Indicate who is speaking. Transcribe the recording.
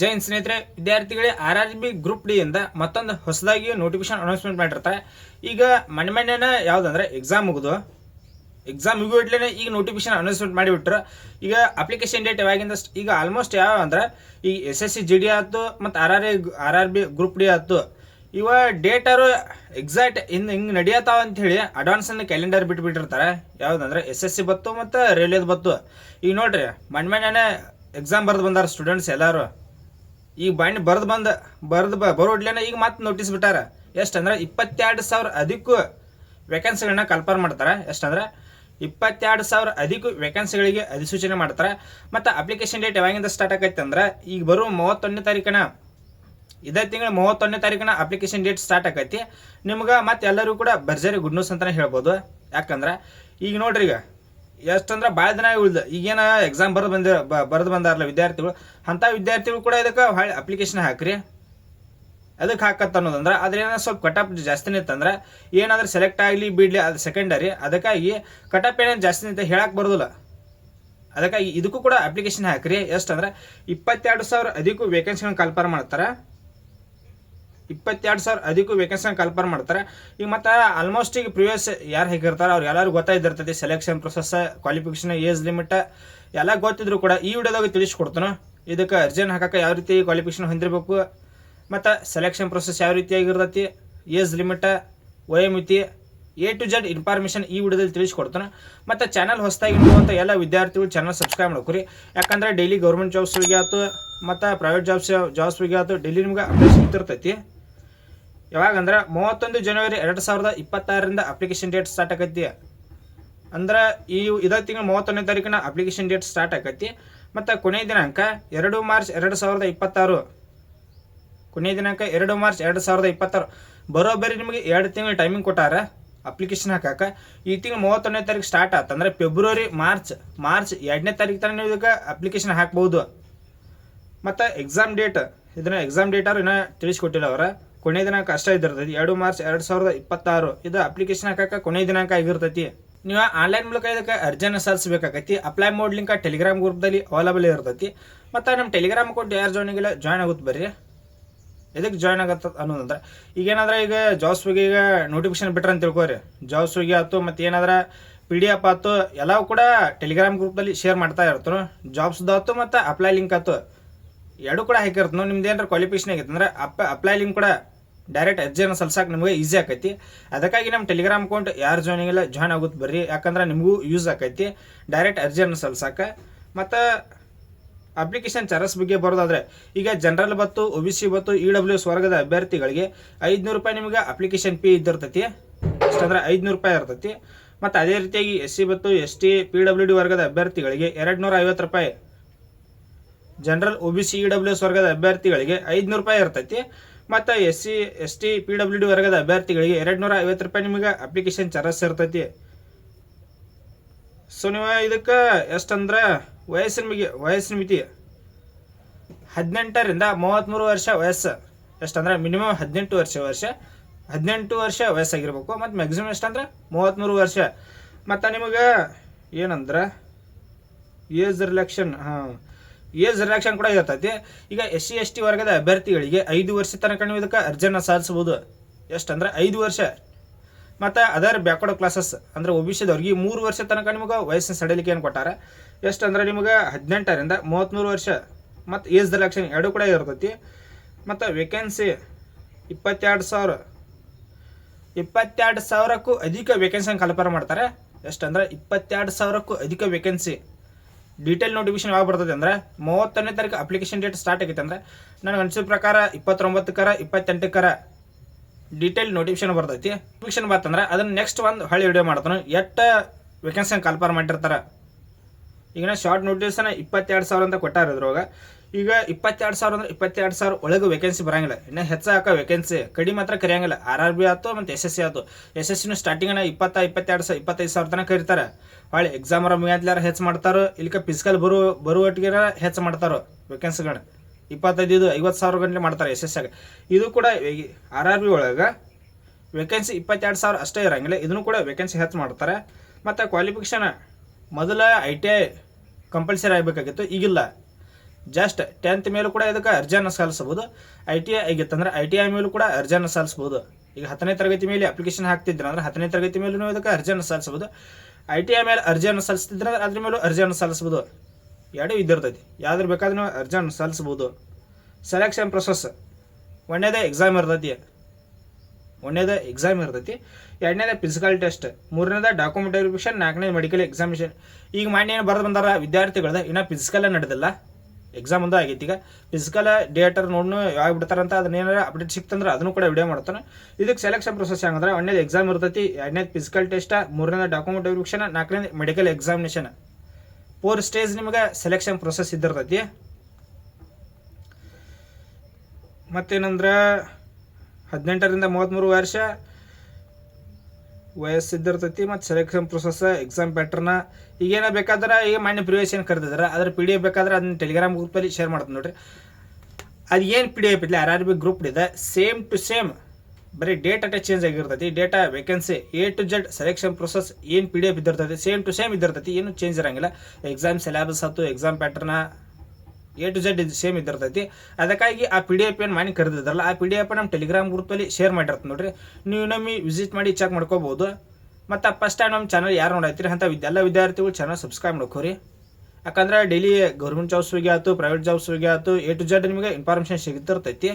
Speaker 1: ಜೈ ಹಿಂದ್ ಸ್ನೇಹಿತರೆ, ವಿದ್ಯಾರ್ಥಿಗಳೇ R R B group D ಇಂದ ಮತ್ತೊಂದು ಹೊಸದಾಗಿ ನೋಟಿಫಿಕೇಶನ್ ಅನೌನ್ಸ್ಮೆಂಟ್ ಮಾಡಿರ್ತಾರೆ. ಈಗ ಮನೆ ಮನೆನ ಯಾವ್ದಂದ್ರೆ ಎಕ್ಸಾಮ್ ಮುಗಿದು ಎಕ್ಸಾಮ್ ಮುಗಿಬಿಟ್ಲೇ ಈಗ ನೋಟಿಫಿಕೇಶನ್ ಅನೌನ್ಸ್ಮೆಂಟ್ ಮಾಡಿಬಿಟ್ರು. ಈಗ ಅಪ್ಲಿಕೇಶನ್ ಡೇಟ್ ಯಾವಾಗಿಂದ ಈಗ ಆಲ್ಮೋಸ್ಟ್ ಯಾವ ಅಂದ್ರೆ, ಈ S S C G D ಆಯ್ತು ಮತ್ತು R R R R B group D ಆಯ್ತು. ಇವ ಡೇಟರು ಎಕ್ಸಾಕ್ಟ್ ಇನ್ನು ಹಿಂಗೆ ನಡೆಯತ್ತಾವ ಅಂತ ಹೇಳಿ ಅಡ್ವಾನ್ಸ್ ಅನ್ನ ಕ್ಯಾಲೆಂಡರ್ ಬಿಟ್ಬಿಟ್ಟಿರ್ತಾರೆ. ಯಾವ್ದಂದ್ರೆ ಎಸ್ ಎಸ್ ಸಿ ಬತ್ತು ಮತ್ತು ರೈಲ್ವೇದು ಬತ್ತು. ಈಗ ನೋಡ್ರಿ ಮನೆನೇ ಎಕ್ಸಾಮ್ ಬರೆದು ಬಂದಾರ ಸ್ಟೂಡೆಂಟ್ಸ್ ಎಲ್ಲರೂ. ಈಗ ಬಣ್ಣ ಬರ್ದು ಬಂದ, ಬರ್ದು ಬ ಬರೋಡ್ಲೇನ ಈಗ ಮತ್ತೆ ನೋಟಿಸ್ ಬಿಟ್ಟಾರ. ಎಷ್ಟಂದ್ರೆ ಇಪ್ಪತ್ತೆರಡು ಸಾವಿರ ಅಧಿಕ ವೇಕೆನ್ಸಿಗಳನ್ನ ಕಲ್ಪನೆ ಮಾಡ್ತಾರೆ. ಎಷ್ಟಂದ್ರೆ ಇಪ್ಪತ್ತೆರಡು ಸಾವಿರ ಅಧಿಕ ವೇಕೆನ್ಸಿಗಳಿಗೆ ಅಧಿಸೂಚನೆ ಮಾಡ್ತಾರೆ. ಮತ್ತು ಅಪ್ಲಿಕೇಶನ್ ಡೇಟ್ ಯಾವಾಗಿಂದ ಸ್ಟಾರ್ಟ್ ಆಗೈತೆ ಅಂದ್ರೆ ಈಗ ಬರುವ ಮೂವತ್ತೊಂದನೇ ತಾರೀಕನ, ಇದೇ ತಿಂಗಳ ಮೂವತ್ತೊಂದನೇ ತಾರೀಕಿನ ಅಪ್ಲಿಕೇಶನ್ ಡೇಟ್ ಸ್ಟಾರ್ಟ್ ಆಗೈತಿ ನಿಮ್ಗೆ ಮತ್ತೆ ಎಲ್ಲರೂ ಕೂಡ ಭರ್ಜರಿ ಗುಡ್ ನ್ಯೂಸ್ ಅಂತಲೇ ಹೇಳ್ಬೋದು. ಯಾಕಂದ್ರೆ ಈಗ ನೋಡ್ರಿ ಈಗ ಎಷ್ಟಂದ್ರೆ ಭಾಳ ದಿನ ಉಳಿದ. ಈಗೇನ ಎಕ್ಸಾಮ್ ಬರೆದು ಬಂದ ಬರೆದು ಬಂದಾರಲ್ಲ ವಿದ್ಯಾರ್ಥಿಗಳು. ಅಂಥ ವಿದ್ಯಾರ್ಥಿಗಳು ಕೂಡ ಇದಕ್ಕೆ ಭಾಳ ಅಪ್ಲಿಕೇಶನ್ ಹಾಕ್ರಿ. ಅದಕ್ಕೆ ಹಾಕತ್ತ ಅನ್ನೋದಂದ್ರೆ ಅದ್ರ ಏನೋ ಸ್ವಲ್ಪ ಕಟಪ್ ಜಾಸ್ತಿನೇ ಇತ್ತಂದ್ರೆ ಏನಾದ್ರೂ ಸೆಲೆಕ್ಟ್ ಆಗಲಿ ಬಿಡ್ಲಿ ಅದು ಸೆಕೆಂಡರಿ ಅದಕ್ಕಾಗಿ ಕಟಪ್ ಏನೇನು ಜಾಸ್ತಿ ಅಂತ ಹೇಳಕ್ಕೆ ಬರೋದಿಲ್ಲ. ಅದಕ್ಕಾಗಿ ಇದಕ್ಕೂ ಕೂಡ ಅಪ್ಲಿಕೇಶನ್ ಹಾಕ್ರಿ. ಎಷ್ಟಂದ್ರೆ ಇಪ್ಪತ್ತೆರಡು ಸಾವಿರ ಅದಕ್ಕೂ ವೇಕೆನ್ಸಿಗಳನ್ನ ಕಲ್ಪನೆ ಮಾಡ್ತಾರೆ. ಇಪ್ಪತ್ತೆರಡು ಸಾವಿರ ಅದಕ್ಕೂ ವೇಕೆನ್ಸಿನ ಕಲ್ಪನೆ ಮಾಡ್ತಾರೆ. ಈಗ ಮತ್ತೆ ಆಲ್ಮೋಸ್ಟ್ ಈಗ ಪ್ರಿವಿಯಸ್ ಯಾರು ಹೇಗಿರ್ತಾರೆ ಅವ್ರು ಎಲ್ಲರೂ ಗೊತ್ತಾಯ್ದಿರ್ತೈತಿ selection process qualification age limit ಎಲ್ಲ ಗೊತ್ತಿದ್ರು ಕೂಡ ಈ ವಿಡಿಯೋದಾಗ ತಿಳಿಸ್ಕೊಡ್ತಾನೆ. ಇದಕ್ಕೆ ಅರ್ಜೆಂಟ್ ಹಾಕಕ್ಕೆ ಯಾವ ರೀತಿ ಕ್ವಾಲಿಫಿಕೇಶನ್ ಹೊಂದಿರಬೇಕು, ಮತ್ತು ಸೆಲೆಕ್ಷನ್ ಪ್ರೊಸೆಸ್ ಯಾವ ರೀತಿಯಾಗಿರ್ತೈತಿ ಏಜ್ ಲಿಮಿಟ್ ವಯೋಮಿತಿ ಎ ಟು ಜೆಡ್ ಇನ್ಫಾರ್ಮೇಷನ್ ಈ ವಿಡಿಯೋದಲ್ಲಿ ತಿಳಿಸ್ಕೊಡ್ತಾನೆ. ಮತ್ತು ಚಾನಲ್ ಹೊಸದಾಗಿ ನೋಡುವಂಥ ಎಲ್ಲ ವಿದ್ಯಾರ್ಥಿಗಳು ಚಾನಲ್ ಸಬ್ಸ್ಕ್ರೈಬ್ ಮಾಡ್ಕೊರಿ. ಯಾಕಂದ್ರೆ ಡೈಲಿ ಗೌರ್ಮೆಂಟ್ ಜಾಬ್ಸ್ಗಳಿಗೆ ಆಯ್ತು ಮತ್ತು ಪ್ರೈವೇಟ್ ಜಾಬ್ಸ್ ಜಾಬ್ಸ್ಗಳಿಗೆ ಆಯ್ತು ಡೈಲಿ ನಿಮ್ಗೆ ಅಪ್ಡೇಟ್ ಸಿಗ್ತಿರ್ತೈತಿ. ಯಾವಾಗಂದ್ರೆ ಮೂವತ್ತೊಂದು ಜನವರಿ ಎರಡು ಸಾವಿರದ ಇಪ್ಪತ್ತಾರರಿಂದ ಅಪ್ಲಿಕೇಶನ್ ಡೇಟ್ ಸ್ಟಾರ್ಟ್ ಆಗೈತಿ. ಅಂದ್ರೆ ಈ ಇದೇ ತಿಂಗಳ ಮೂವತ್ತೊಂದನೇ ತಾರೀಕಿನ ಅಪ್ಲಿಕೇಶನ್ ಡೇಟ್ ಸ್ಟಾರ್ಟ್ ಆಗೈತಿ. ಮತ್ತು ಕೊನೆಯ ದಿನಾಂಕ ಎರಡು ಮಾರ್ಚ್ ಎರಡು ಸಾವಿರದ ಇಪ್ಪತ್ತಾರು. ಕೊನೆಯ ದಿನಾಂಕ ಎರಡು ಮಾರ್ಚ್ ಎರಡು ಸಾವಿರದ ಇಪ್ಪತ್ತಾರು. ಬರೋಬ್ಬರಿ ನಿಮಗೆ ಎರಡು ತಿಂಗಳ ಟೈಮಿಂಗ್ ಕೊಟ್ಟಾರ ಅಪ್ಲಿಕೇಶನ್ ಹಾಕಾಕ. ಈ ತಿಂಗಳು ಮೂವತ್ತೊಂದನೇ ತಾರೀಕು ಸ್ಟಾರ್ಟ್ ಆತಂದ್ರೆ ಫೆಬ್ರವರಿ ಮಾರ್ಚ್ ಮಾರ್ಚ್ ಎರಡನೇ ತಾರೀಕು ತನಕ ನೀವು ಇದಕ್ಕೆ ಅಪ್ಲಿಕೇಶನ್ ಹಾಕ್ಬೋದು. ಮತ್ತು ಎಕ್ಸಾಮ್ ಡೇಟ್ ಇದನ್ನ ಎಕ್ಸಾಮ್ ಡೇಟ್ ಅವ್ರು ಇನ್ನೂ ತಿಳಿಸ್ಕೊಟ್ಟಿಲ್ಲ ಅವರ. ಕೊನೆಯ ದಿನಾಂಕ ಅಷ್ಟೇ ಇದ್ದಿರ್ತೈತಿ. ಎರಡು ಮಾರ್ಚ್ ಎರಡು ಸಾವಿರದ ಇಪ್ಪತ್ತಾರು. ಇದು ಅಪ್ಲಿಕೇಶನ್ ಹಾಕಕ್ಕೆ ಕೊನೆ ದಿನಾಂಕ ಆಗಿರ್ತೈತಿ. ನೀವು ಆನ್ಲೈನ್ ಮೂಲಕ ಇದಕ್ಕೆ ಅರ್ಜಿಯನ್ನು ಸಲ್ಲಿಸಬೇಕಾಗೈತಿ. ಅಪ್ಲೈ ಮೋಡ್ ಲಿಂಕ್ ಟೆಲಿಗ್ರಾಮ್ ಗ್ರೂಪ್ದಲ್ಲಿ ಅವೈಲಬಲ್ ಇರ್ತೈತಿ. ಮತ್ತು ನಮ್ಮ ಟೆಲಿಗ್ರಾಮ್ ಅಕೌಂಟ್ ಯಾರು ಜಾಯ್ನ್ ಆಗಿಲ್ಲ ಜಾಯ್ನ್ ಆಗುತ್ತೆ ಬರ್ರಿ. ಎದಕ್ಕೆ ಜಾಯ್ನ್ ಆಗತ್ತ ಅನ್ನೋದಂದ್ರೆ, ಈಗೇನಾದ್ರೆ ಈಗ ಜಾಬ್ಸ್ ಸ್ವಿಗಿ ಈಗ ನೋಟಿಫಿಕೇಶನ್ ಬಿಟ್ರೆ ಅಂತ ತಿಳ್ಕೊರಿ. ಜಾಬ್ಸ್ ಸ್ವಿಗಿ ಆಯ್ತು ಮತ್ತು ಏನಾದ್ರೆ ಪಿ ಡಿ ಎಫ್ ಆಯ್ತು ಎಲ್ಲವೂ ಕೂಡ ಟೆಲಿಗ್ರಾಮ್ ಗ್ರೂಪ್ದಲ್ಲಿ ಶೇರ್ ಮಾಡ್ತಾ ಇರ್ತಾರೆ. ಜಾಬ್ಸ್ದು ಆಯ್ತು ಮತ್ತು ಅಪ್ಲೈ ಲಿಂಕ್ ಆಯ್ತು ಎರಡು ಕೂಡ ಹಾಕಿರ್ತನು ನಿಮ್ದು ಏನಾರ ಕ್ವಾಲಿಫಿಕೇಶನ್ ಆಗಿತ್ತು ಅಂದ್ರೆ ಅಪ್ ಅಪ್ಲೈ ಲಿಂಕ್ ಕೂಡ ಡೈರೆಕ್ಟ್ ಅರ್ಜಿಯನ್ನು ಸಲ್ಸಕ್ಕೆ ನಿಮಗೆ ಈಸಿ ಆಕೈತಿ. ಅದಕ್ಕಾಗಿ ನಮ್ಮ ಟೆಲಿಗ್ರಾಮ್ ಅಕೌಂಟ್ ಯಾರು ಜಾಯ್ನಿಂಗ್ ಆಗಿಲ್ಲ ಜಾಯ್ನ್ ಆಗುತ್ತೆ ಬರ್ರಿ. ಯಾಕಂದ್ರೆ ನಿಮಗೂ ಯೂಸ್ ಆಕೈತಿ. ಡೈರೆಕ್ಟ್ ಅರ್ಜಿಯನ್ನು ಸಲ್ಸಕ್ಕೆ ಮತ್ತು ಅಪ್ಲಿಕೇಶನ್ ಚಾರ್ಜಸ್ ಬಗ್ಗೆ ಬರೋದಾದ್ರೆ, ಈಗ ಜನರಲ್ ಬತ್ತು ಒ ಬಿ ಸಿ ಬತ್ತು ಇ ಡಬ್ಲ್ಯೂ ಎಸ್ ವರ್ಗದ ಅಭ್ಯರ್ಥಿಗಳಿಗೆ ಐದುನೂರು ರೂಪಾಯಿ ನಿಮಗೆ ಅಪ್ಲಿಕೇಶನ್ ಫೀ ಇದ್ದಿರ್ತೈತಿ. ಅಷ್ಟಂದ್ರೆ ಐದುನೂರು ರೂಪಾಯಿ ಇರ್ತೈತಿ. ಮತ್ತು ಅದೇ ರೀತಿಯಾಗಿ ಎಸ್ ಸಿ ಬತ್ತು S T P W D ವರ್ಗದ ಅಭ್ಯರ್ಥಿಗಳಿಗೆ ಎರಡು ನೂರ ಐವತ್ತು ರೂಪಾಯಿ. General O B C E W S ವರ್ಗದ ಅಭ್ಯರ್ಥಿಗಳಿಗೆ ಐದುನೂರು ರೂಪಾಯಿ ಇರ್ತೈತಿ. ಮತ್ತು S C, S T, P W D ವರ್ಗದ ಅಭ್ಯರ್ಥಿಗಳಿಗೆ ಎರಡು ನೂರ ಐವತ್ತು ರೂಪಾಯಿ ನಿಮಗೆ ಅಪ್ಲಿಕೇಶನ್ ಚಾರ್ಜಸ್ ಇರ್ತೈತಿ. ಸೊ ನೀವು ಇದಕ್ಕೆ ಎಷ್ಟಂದ್ರೆ ವಯಸ್ಸಿನ ಮಿಗಿ, ವಯಸ್ಸಿನ ಮಿತಿ ಹದಿನೆಂಟರಿಂದ ಮೂವತ್ತ್ಮೂರು ವರ್ಷ ವಯಸ್ಸು. ಎಷ್ಟಂದ್ರೆ ಮಿನಿಮಮ್ ಹದಿನೆಂಟು ವರ್ಷ ವರ್ಷ ಹದಿನೆಂಟು ವರ್ಷ ವಯಸ್ಸಾಗಿರ್ಬೇಕು ಮತ್ತು ಮ್ಯಾಕ್ಸಿಮಮ್ ಎಷ್ಟಂದ್ರೆ ಮೂವತ್ತ್ಮೂರು ವರ್ಷ. ಮತ್ತು ನಿಮಗೆ ಏನಂದ್ರೆ ಏಜ್ ರಿಲೆಕ್ಷನ್ ಹಾಂ. ಏಜ್ ರಿಡಕ್ಷನ್ ಕೂಡ ಇರ್ತೈತಿ. ಈಗ ಎಸ್ ಸಿ, ಎಸ್ ಟಿ ವರ್ಗದ ಅಭ್ಯರ್ಥಿಗಳಿಗೆ ಐದು ವರ್ಷ ತನಕ ನೀವು ಇದಕ್ಕೆ ಅರ್ಜಿಯನ್ನು ಸಲ್ಲಿಸ್ಬೋದು ಎಷ್ಟಂದ್ರೆ ಐದು ವರ್ಷ. ಮತ್ತು ಅದರ್ ಬ್ಯಾಕ್ವರ್ಡ್ ಕ್ಲಾಸಸ್ ಅಂದರೆ ಒ ಬಿ ಸಿದವ್ರಿಗೆ ಮೂರು ವರ್ಷ ತನಕ ನಿಮಗೆ ವಯಸ್ಸಿನ ಸಡಿಲಿಕೆಯನ್ನು ಕೊಟ್ಟಾರ. ಎಷ್ಟಂದ್ರೆ ನಿಮಗೆ ಹದಿನೆಂಟರಿಂದ ಮೂವತ್ತ್ಮೂರು ವರ್ಷ. ಮತ್ತು ಏಜ್ ರಿಡಕ್ಷನ್ ಎರಡು ಕೂಡ ಇರ್ತೈತಿ. ಮತ್ತು ವೇಕೆನ್ಸಿ ಇಪ್ಪತ್ತೆರಡು ಸಾವಿರ. ಇಪ್ಪತ್ತೆರಡು ಸಾವಿರಕ್ಕೂ ಅಧಿಕ ವೇಕೆನ್ಸಿಯನ್ನು ಕಲ್ಪನೆ ಮಾಡ್ತಾರೆ. ಎಷ್ಟಂದ್ರೆ ಇಪ್ಪತ್ತೆರಡು ಸಾವಿರಕ್ಕೂ ಅಧಿಕ ವೇಕೆನ್ಸಿ ಡೀಟೇಲ್ ನೋಟಿಫಿಕೇಶನ್ ಯಾವಾಗ ಬರ್ತದೆ ಅಂದ್ರೆ ಮೂವತ್ತನೇ ತಾರೀಕು ಅಪ್ಲಿಕೇಶನ್ ಡೇಟ್ ಸ್ಟಾರ್ಟ್ ಆಗೈತೆ ಅಂದ್ರೆ ನನಗೆ ಅನಿಸಿದ ಪ್ರಕಾರ ಇಪ್ಪತ್ತೊಂಬತ್ತಕ್ಕರ ಇಪ್ಪತ್ತೆಂಟಕ್ಕರ ಡೀಟೇಲ್ ನೋಟಿಫಿಕೇಶನ್ ಬರ್ತೈತಿ. ನೋಟಿಫಿಕೇಶನ್ ಬಂತಂದ್ರೆ ಅದನ್ನ ನೆಕ್ಸ್ಟ್ ಒಂದು ಹಳೆ ವಿಡಿಯೋ ಮಾಡ್ತಾನೆ. ಎಷ್ಟು ವೇಕೆನ್ಸಿ ಕಾಲ್ಪಾರ್ ಮಾಡಿರ್ತಾರೆ. ಈಗ ಶಾರ್ಟ್ ನೋಟಿಸನ್ನ ಇಪ್ಪತ್ತೆರಡು ಸಾವಿರ ಅಂತ ಕೊಟ್ಟಾರ ಇದ್ರೊಳಗೆ. ಈಗ ಇಪ್ಪತ್ತೆರಡು ಸಾವಿರ ಅಂದ್ರೆ ಇಪ್ಪತ್ತೆರಡು ಸಾವಿರ ಒಳಗೆ ವೇಕೆನ್ಸಿ ಬರಂಗಿಲ್ಲ. ಇನ್ನ ಹೆಚ್ಚಾಕ ವೇಕೆನ್ಸಿ ಕಡಿಮೆ ಮಾತ್ರ ಕರೆಯಂಗಿಲ್ಲ. ಆರ್ ಆರ್ ಬಿ ಆಯ್ತು ಮತ್ತು ಎಸ್ ಎಸ್ ಸಿ ಆಯ್ತು. ಎಸ್ ಎಸ್ ಸಿನ ಸ್ಟಾರ್ಟಿಂಗ್ ಇಪ್ಪತ್ತ ಇಪ್ಪತ್ತೆರಡು ಸಾವಿರ ಇಪ್ಪತ್ತೈದು ಸಾವಿರ ತನಕ ಕರೀತಾರೆ. ಹೊಳೆ ಎಕ್ಸಾಮ್ ಮುಗಿಯತ್ಲಾರ ಹೆಚ್ಚು ಮಾಡ್ತಾರೆ, ಇಲ್ಲಿಕ ಫಿಸಿಕಲ್ ಬರು ಬರುವಟ್ಟಿಗೆ ಹೆಚ್ಚು ಮಾಡ್ತಾರೋ ವೇಕೆನ್ಸಿಗಳನ್ನ ಇಪ್ಪತ್ತೈದು ಐವತ್ತು ಸಾವಿರ ಗಂಟೆ ಮಾಡ್ತಾರೆ ಎಸ್ ಎಸ್ ಇದು ಕೂಡ ಆರ್ ಆರ್ ಬಿ ಒಳಗೆ ವೇಕೆನ್ಸಿ ಇಪ್ಪತ್ತೆರಡು ಸಾವಿರ ಅಷ್ಟೇ ಇರಂಗಿಲ್ಲ. ಇದನ್ನು ಕೂಡ ವೇಕೆನ್ಸಿ ಹೆಚ್ಚು ಮಾಡ್ತಾರೆ. ಮತ್ತು ಕ್ವಾಲಿಫಿಕೇಷನ್ ಮೊದಲ ಐ ಟಿ ಐ ಕಂಪಲ್ಸರಿ ಆಗಬೇಕಾಗಿತ್ತು. ಈಗಿಲ್ಲ. ಜಸ್ಟ್ ಟೆಂತ್ ಮೇಲೂ ಕೂಡ ಇದಕ್ಕೆ ಅರ್ಜಿಯನ್ನು ಸಲ್ಲಿಸಬಹುದು. ಐ ಟಿ ಐ ಆಗಿತ್ತಂದ್ರೆ ಐ ಟಿ ಐ ಮೇಲೂ ಕೂಡ ಅರ್ಜಿಯನ್ನು ಸಲ್ಲಿಸಬಹುದು. ಈಗ ಹತ್ತನೇ ತರಗತಿ ಮೇಲೆ ಅಪ್ಲಿಕೇಶನ್ ಹಾಕ್ತಿದ್ರೆ ಅಂದ್ರೆ ಹತ್ತನೇ ತರಗತಿ ಮೇಲೂ ಇದಕ್ಕೆ ಅರ್ಜಿಯನ್ನು ಸಲ್ಲಿಸಬಹುದು. ಐ ಟಿ ಐ ಮೇಲೆ ಅರ್ಜಿಯನ್ನು ಸಲ್ಲಿಸ್ತಿದ್ರೆ ಅದ್ರ ಮೇಲೂ ಅರ್ಜಿಯನ್ನು ಸಲ್ಲಿಸಬಹುದು. ಎರಡೂ ಇದ್ದಿರ್ತೈತಿ ಯಾವ್ದ್ರ ಬೇಕಾದ್ರೂ ನೀವು ಅರ್ಜಿಯನ್ನು ಸಲ್ಲಿಸ್ಬೋದು ಸೆಲೆಕ್ಷನ್ ಪ್ರೊಸೆಸ್ ಒಂದನೇದೇ ಎಕ್ಸಾಮ್ ಇರ್ತೈತಿ. ಒಂದನೇದ ಎಕ್ಸಾಮ್ ಇರ್ತೈತಿ. ಎರಡನೇದ ಫಿಸಿಕಲ್ ಟೆಸ್ಟ್ ಮೂರನೇದ ಡಾಕ್ಯುಮೆಂಟ್ ವೆರಿಫಿಕೇಶನ್ ನಾಲ್ಕನೇ ಮೆಡಿಕಲ್ ಎಕ್ಸಾಮಿನೇಷನ್ ಈಗ ಮಾನ್ಯ ಏನು ಬರೆದು ಬಂದಾರ? ವಿದ್ಯಾರ್ಥಿಗಳದ. ಇನ್ನೂ ಫಿಸಿಕಲ್ ನಡೆದಿಲ್ಲ. ಎಕ್ಸಾಮ್ ಒಂದು ಆಗೈತಿ. ಈಗ ಫಿಸಿಕಲ್ ಡೇಟರ್ ನೋಡ್ನು ಯಾವಾಗ ಬಿಡ್ತಾರಂತ ಅದನ್ನ ಏನಾರ ಅಪ್ಡೇಟ್ ಸಿಕ್ತಂದ್ರೆ ಅದನ್ನು ಕೂಡ ವಿಡಿಯೋ ಮಾಡ್ತಾನೆ. ಇದಕ್ಕೆ ಸೆಲೆಕ್ಷನ್ ಪ್ರೊಸೆಸ್ ಹೆಂಗಂದ್ರೆ ಒಂದೇದು ಎಕ್ಸಾಮ್ ಇರ್ತೈತಿ, ಎರಡನೇದು ಫಿಸಿಕಲ್ ಟೆಸ್ಟ್ ಮೂರನೇದ ಡಾಕ್ಯುಮೆಂಟ್ ವೆರಿಫಿಕೇಶನ್ ನಾಲ್ಕನೇದು ಮೆಡಿಕಲ್ ಎಕ್ಸಾಮಿನೇಷನ್ ಫೋರ್ ಸ್ಟೇಜ್ ನಿಮಗೆ ಸೆಲೆಕ್ಷನ್ ಪ್ರೊಸೆಸ್ ಇದ್ದಿರ್ತೈತಿ. ಮತ್ತೇನಂದ್ರೆ ಹದಿನೆಂಟರಿಂದ ಮೂವತ್ತ್ಮೂರು ವರ್ಷ ವಯಸ್ಸಿದ್ದಿರ್ತೈತಿ ಮತ್ತು ಸೆಲೆಕ್ಷನ್ ಪ್ರೊಸೆಸ್ ಎಕ್ಸಾಮ್ ಪ್ಯಾಟ್ರನ್ನ ಈಗೇನ ಬೇಕಾದ್ರೆ ಈಗ ಮಾನ್ಯ ಪ್ರಿವಿಯಸ್ ಏನು ಕರೆದಿದ್ದಾರೆ ಅದ್ರ ಪಿ ಡಿ ಎಫ್ ಬೇಕಾದ್ರೆ ಅದನ್ನ ಟೆಲಿಗ್ರಾಮ್ ಗ್ರೂಪಲ್ಲಿ ಶೇರ್ ಮಾಡ್ತೀನಿ ನೋಡ್ರಿ. ಅದು ಏನು ಪಿ ಡಿ ಎಫ್ ಇಲ್ಲ ಆರ್ ಆರ್ ಬಿ ಗ್ರೂಪ್ ಇದೆ. ಸೇಮ್ ಟು ಸೇಮ್ ಬರೀ ಡೇಟ್ ಅಟೆ ಚೇಂಜ್ ಆಗಿರ್ತೈತಿ. Data vacancy A to Z selection process ಏನು ಪಿ ಡಿ ಎಫ್ ಇದ್ದಿರ್ತೈತಿ? ಸೇಮ್ ಟು ಸೇಮ್ ಇದ್ದಿರ್ತೈತಿ. ಏನು ಚೇಂಜ್ ಇರಂಗಿಲ್ಲ. ಎಕ್ಸಾಮ್ ಸಿಲೆಬಸ್ ಆಯ್ತು ಎಕ್ಸಾಮ್ ಪ್ಯಾಟ್ರನ್ನ ಎ ಟು ಜೆಡ್ ಇದು ಸೇಮ್ ಇದ್ದಿರ್ತೈತಿ. ಅದಕ್ಕಾಗಿ ಆ ಪಿ ಡಿ ಎಫ್ ಏನು ಮಾಡಿ ಕರೆದಿದ್ದಾರಲ್ಲ ಆ ಪಿ ಡಿ ಎಫ್ ನಮ್ಮ ಟೆಲಿಗ್ರಾಮ್ ಗ್ರೂಪಲ್ಲಿ ಶೇರ್ ಮಾಡಿರ್ತೀನಿ ನೋಡ್ರಿ. ನೀವು ನಮಗೆ ವಿಸಿಟ್ ಮಾಡಿ ಚೆಕ್ ಮಾಡ್ಕೋಬೋದು. ಮತ್ತು ಫಸ್ಟ್ ಟೈಮ್ ನಮ್ಮ ಚಾನಲ್ ಯಾರು ನೋಡೈತ್ರಿ ಅಂತ ಎಲ್ಲ ವಿದ್ಯಾರ್ಥಿಗಳು ಚಾನಲ್ ಸಬ್ಸ್ಕ್ರೈಬ್ ಮಾಡ್ಕೋರಿ. ಯಾಕಂದ್ರೆ ಡೈಲಿ ಗೌರ್ಮೆಂಟ್ ಜಾಬ್ಸ್ಗೆ ಆಯ್ತು ಪ್ರೈವೇಟ್ ಜಾಬ್ಸ್ಗೆ ಆಯ್ತು ಎ ಟು ಜೆಡ್ ನಿಮಗೆ ಇನ್ಫಾರ್ಮೇಷನ್ ಸಿಗ್ತಿರ್ತೈತಿ.